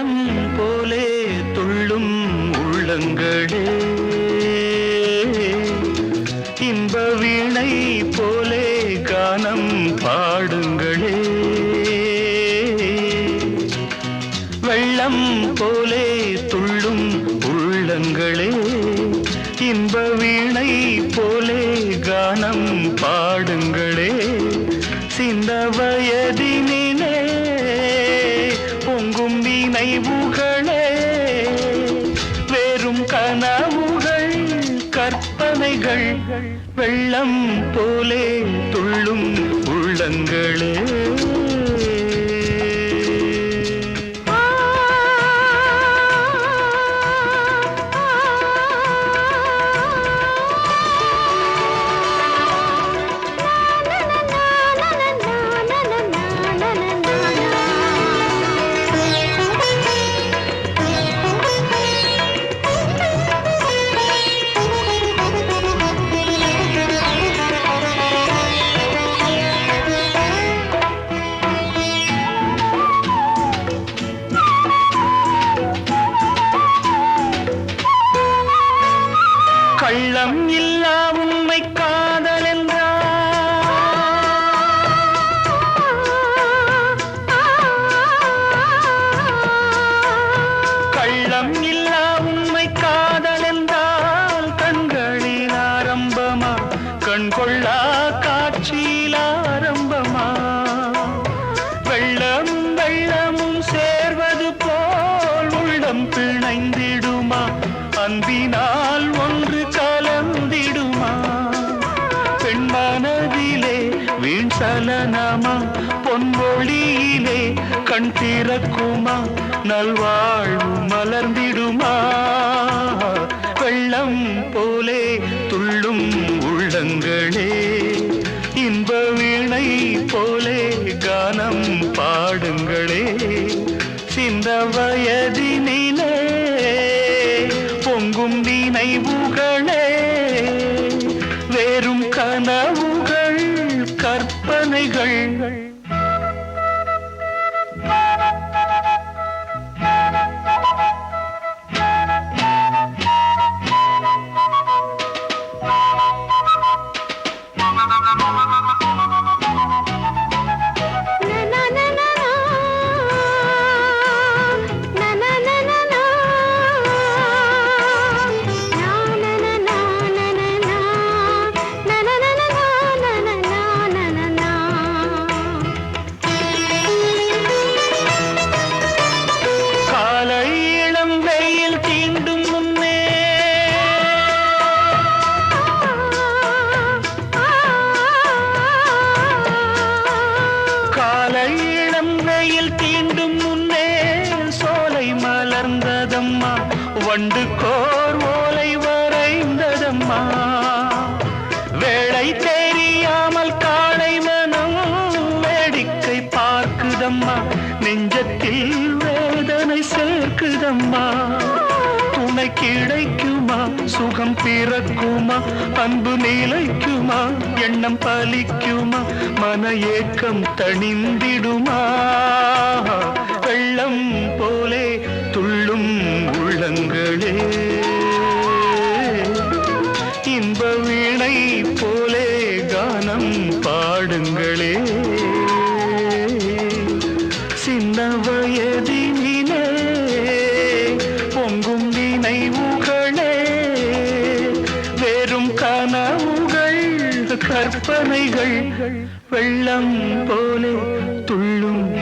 வெள்ளம் போலே துள்ளும் உள்ளங்களே. இன்ப வீணை போலே கானம் பாடுங்களே. வெள்ளம் போலே துள்ளும் உள்ளங்களே. கற்பனைகள் வெள்ளம் போலே துள்ளும் உள்ளங்களே. கொள்ளா காட்சியில் ஆரம்பமா? வெள்ளம் வெள்ளமும் சேர்வது போல் உள்ளம் பிணைந்திடுமா? அன்பினால் ஒன்று கலந்திடுமா? பெண்மனதிலே வீண் சலனமா? பொன்மொழியிலே கண் திறக்குமா? நல்வாழ்வு மலர்ந்திடுமா? போலே கானம் பாடுங்களே. சிந்த வயதினிலே பொங்கும் நினைவுகள் வண்டு கோர் ஓலை வரைந்ததம்மா. வேளை தெரியாமல் காளை மனம் வேடிக்கை பார்க்குதம்மா. நெஞ்சத்தில் வேதனை சேர்க்குதம்மா. துணை கிடைக்குமா? சுகம் பிறக்குமா? அன்பு நிலைக்குமா? எண்ணம் பலிக்குமா? மன ஏக்கம் தணிந்திடுமா? வெள்ளம் இன்ப வீணை போலே கானம் பாடுங்களே. சின்ன வயதினிலே பொங்கும் நினைவுகளே. வெறும் கனவுகள் கற்பனைகள் வெள்ளம் போலே துள்ளும்